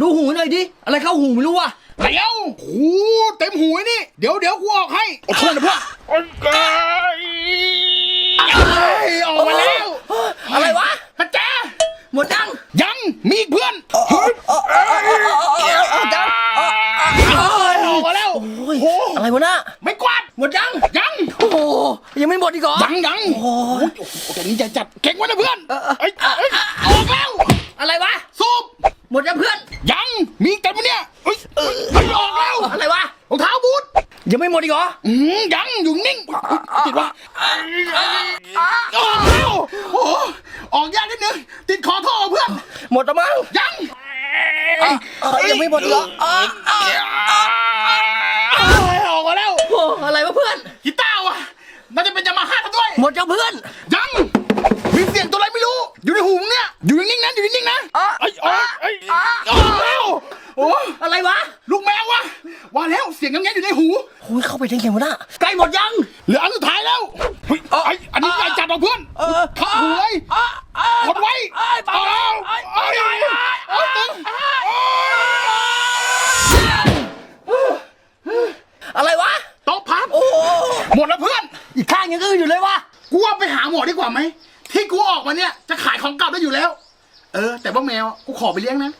ดูหูหน่อยดิ อะไรเข้าหูไม่รู้ว่ะเดี๋ยวหูเต็มหูไอ้นี่ เดี๋ยวเดี๋ยวกูออกให้อดทนนะเพื่อนเอ้ยออกมาแล้ว อะไรวะประแจหมดยัง ยังมีอีกเพื่อนเฮ้ยเอาจังเอ้ยออกมาแล้วโอ้ยโอ้อะไรวะน่ะไม่กวาดหมดยังยังโอ้โหยังไม่หมดอีกเหรอยังยังโอ้ยโอ้โหแต่นี้จะจัดเก่งไว้นะเพื่อนเออเออเอ้ยเอ้ยออกแล้ว อะไรวะสูบหมดยังเพื่อนยังมีอี กแต่มันเนี่ยเอ้ยเอ้ยเอ้ยออกแล้วอะไรวะรองเท้าบูทยังไม่หมดอีกเหรออืมยังอยู่นิ่งติดวะออกแล้วโอ้ออกยากนิดนึงติดคอท่อเพื่อนหมดแล้วมั้งยังเออยังไม่หมดอีกเหรอออะเอ้ยออกมาแล้วโอ้อะไรวะเพื่อน กีตาร์ว่ะน่าจะเป็นยามาฮ่าซะด้วย หมดยังเพื่อน ยัง มีเสียงตัวอะไรไม่รู้ อยู่ในหูมึงเนี่ย อยู่นิ่งๆนะอยู่นิ่งๆนะอะไอ้ยออกไอ้ยออกแล้ว โอ้อะไรวะ ลูกแมววะว่าแล้วเสียงยังไงอยู่ในหูโอ้ยเข้าไปได้ไงวะน่ะใกล้หมดยัง เหลืออันสุดท้ายแล้วเฮ้ยไอ้อันนี้ใหญ่จัดว่ะเพื่อนเออขับหูเลยกดไว้เอ้ยเบาเอาเอ้ยเอาเอาเอาตึงอะไรวะโต๊ะพับโอ้โหหมดแล้วเพื่อน อีกข้างยังอื้ออยู่เลยวะกูว่าไปหาหมอดีกว่าไหมที่กูออกมาเนี่ยจะขายของเก่าได้อยู่แล้ว เออ แต่ว่าแมวกูขอไปเลี้ยงนะ